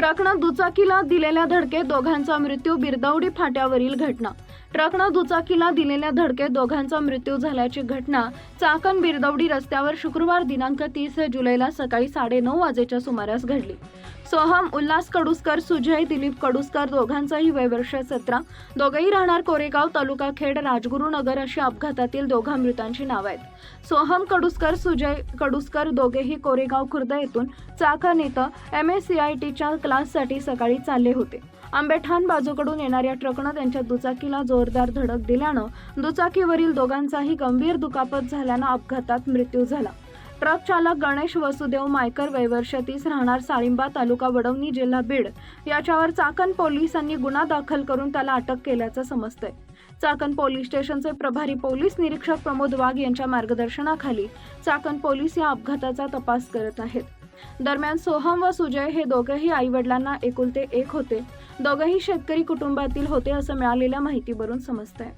ट्रकनं दुचाकीला दिलेल्या धडकेत दोघांचा मृत्यू बिरदवडी फाट्यावरील घटना. ट्रकनं दुचाकीला दिलेल्या धडकेत दोघांचा मृत्यू झाल्याची घटना चाकण बिरदवडी रस्त्यावर शुक्रवार दिनांक तीस जुलैला सकाळी साडेनऊ वाजेच्या सुमारास घडली. सोहम उल्हास कडुसकर सुजय दिलीप कडुसकर दोघांचाही वय वर्ष सतरा. दोघेही राहणार कोरेगाव तालुका खेड राजगुरुनगर अशी अपघातातील दोघा मृतांची नाव आहेत. सोहम कडुसकर सुजय कडुसकर दोघेही कोरेगाव खुर्द येथून चाकण इथं एम एस सी आय टीच्या क्लाससाठी सकाळी चालले होते. आंबेठाण बाजूकडून येणाऱ्या ट्रकनं त्यांच्या दुचाकीला जोरदार धडक दिल्यानं दुचाकीवरील दोघांचाही गंभीर दुखापत झाल्यानं अपघातात मृत्यू झाला. ट्रक चालक गणेश वसुदेव मायकर वयवर्ष तीस राहणार साळिंबा तालुका वडवणी जिल्हा बीड. याच्यावर चाकण पोलिसांनी गुन्हा दाखल करून त्याला अटक केल्याचं समजतंय. चाकण पोलीस स्टेशनचे प्रभारी पोलीस निरीक्षक प्रमोद वाघ यांच्या मार्गदर्शनाखाली चाकण पोलीस या अपघाताचा तपास करत आहेत. दरम्यान सोहम व सुजय हे दोघेही आई वडिलांना एकुलते एक होते. दोघंही शेतकरी कुटुंबातील होते असं मिळालेल्या माहितीवरून समजतंय.